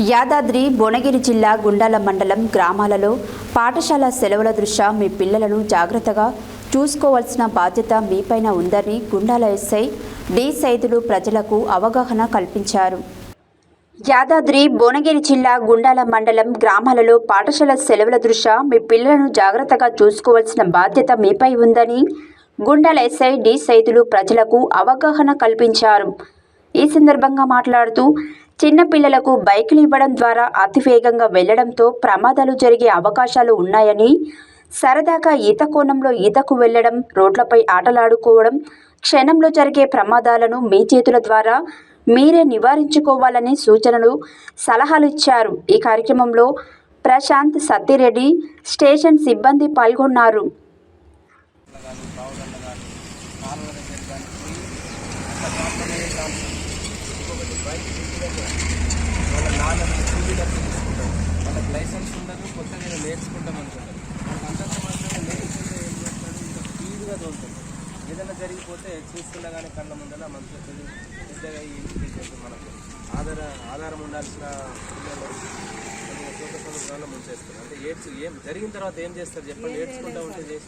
యాదాద్రి భువనగిరి జిల్లా గుండాల మండలం గ్రామాలలో పాఠశాల సెలవుల దృష్ట్యా మీ పిల్లలను జాగ్రత్తగా చూసుకోవాల్సిన బాధ్యత మీపైన ఉందని గుండాల ఎస్ఐ డి సైదులు ప్రజలకు అవగాహన కల్పించారు. యాదాద్రి భువనగిరి జిల్లా గుండాల మండలం గ్రామాలలో పాఠశాల సెలవుల దృష్ట్యా మీ పిల్లలను జాగ్రత్తగా చూసుకోవాల్సిన బాధ్యత మీపై ఉందని గుండాల ఎస్ఐ డి సైదులు ప్రజలకు అవగాహన కల్పించారు. ఈ సందర్భంగా మాట్లాడుతూ చిన్నపిల్లలకు బైకులు ఇవ్వడం ద్వారా అతివేగంగా వెళ్ళడంతో ప్రమాదాలు జరిగే అవకాశాలు ఉన్నాయని సరదాగా ఈత కోణంలో ఈతకు వెళ్ళడం రోడ్లపై ఆటలాడుకోవడం క్షణంలో జరిగే ప్రమాదాలను మీ చేతుల ద్వారా మీరే నివారించుకోవాలని సూచనలు సలహాలు ఇచ్చారు. ఈ కార్యక్రమంలో ప్రశాంత్ సత్తిరెడ్డి స్టేషన్ సిబ్బంది పాల్గొన్నారు. కానీ బైక్ వాళ్ళ నాన్న టూ వీలర్ తీసుకుంటారు వాళ్ళకి లైసెన్స్ ఉండదు కొత్తగా నేను నేర్చుకుంటాం అనుకుంటారు. వాళ్ళకి అంతంత మాత్రమే నేర్చుకుంటే ఏం చేస్తాడు? ఇంకా స్పీడ్గా తోలుతాడు. ఏదైనా జరిగిపోతే కానీ కళ్ళ ముందర మంచిగా పెద్దగా ఈ ఇంటికి మనకు. ఆధార ఆధారం ఉండాల్సిన పిల్లలు ముంచేస్తారు అంటే ఏడ్చు ఏం జరిగిన తర్వాత ఏం చేస్తారు చెప్పండి? ఏడ్చుకుంటా ఉంటే చేసి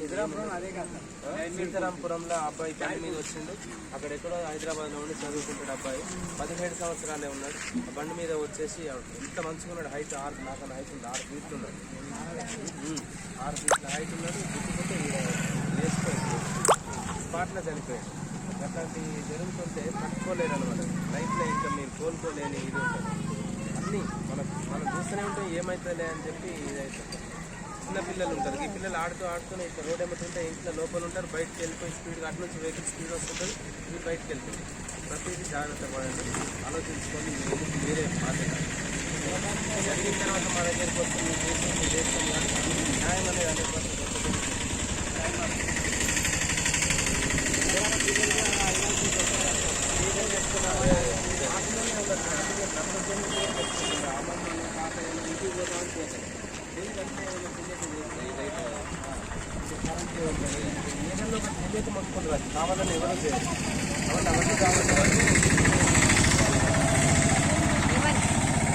సీతారాంపురంలో అబ్బాయి బండి మీద వచ్చిండు. అక్కడ ఎక్కడో హైదరాబాద్లో ఉండి చదువుకుంటాడు అబ్బాయి. పదిహేడు సంవత్సరాలే ఉన్నాడు. ఆ బండి మీద వచ్చేసి ఎంత మంచిగా ఉన్నాడు. హైట్ ఆరు నాకన్నా హైట్ ఉంది. ఆరు ఫీట్లు ఉన్నాడు. ఆరు ఫీట్ల హైట్ ఉన్నాడు. గుర్తుకుంటే స్పాట్లో చనిపోయాడు అట్లాంటి జరుగుతుంటే తట్టుకోలేరు అనమాట. లైఫ్లో ఇంకా మీరు కోలుకోలేని ఇది ఉంటుంది. అన్నీ మనం మనం చూస్తూనే ఉంటే ఏమవుతుందిలే అని చెప్పి ఇదవుతుంది చిన్న పిల్లలు ఉంటారు. ఈ పిల్లలు ఆడుతూ ఆడుతూనే ఇట్లా రోడ్ ఏమవుతుంటే ఇంట్లో లోపల ఉంటారు. బయటకు వెళ్ళిపోయి స్పీడ్గా అటు నుంచి వెహికల్ స్పీడ్ వస్తుంటుంది. ఇది బయటకు వెళ్తుంది. ప్రతిదీ జాగ్రత్త పడండి ఆలోచించుకొని మీరే బాధ్యత జరిగిన తర్వాత మా దగ్గరికి వస్తుంది చేస్తాం చేస్తాం కానీ న్యాయం అనేది హండ్రెడ్ పర్సెంట్ వస్తుంది కావాలని ఎవరు చేయాలి కాబట్టి అవన్నీ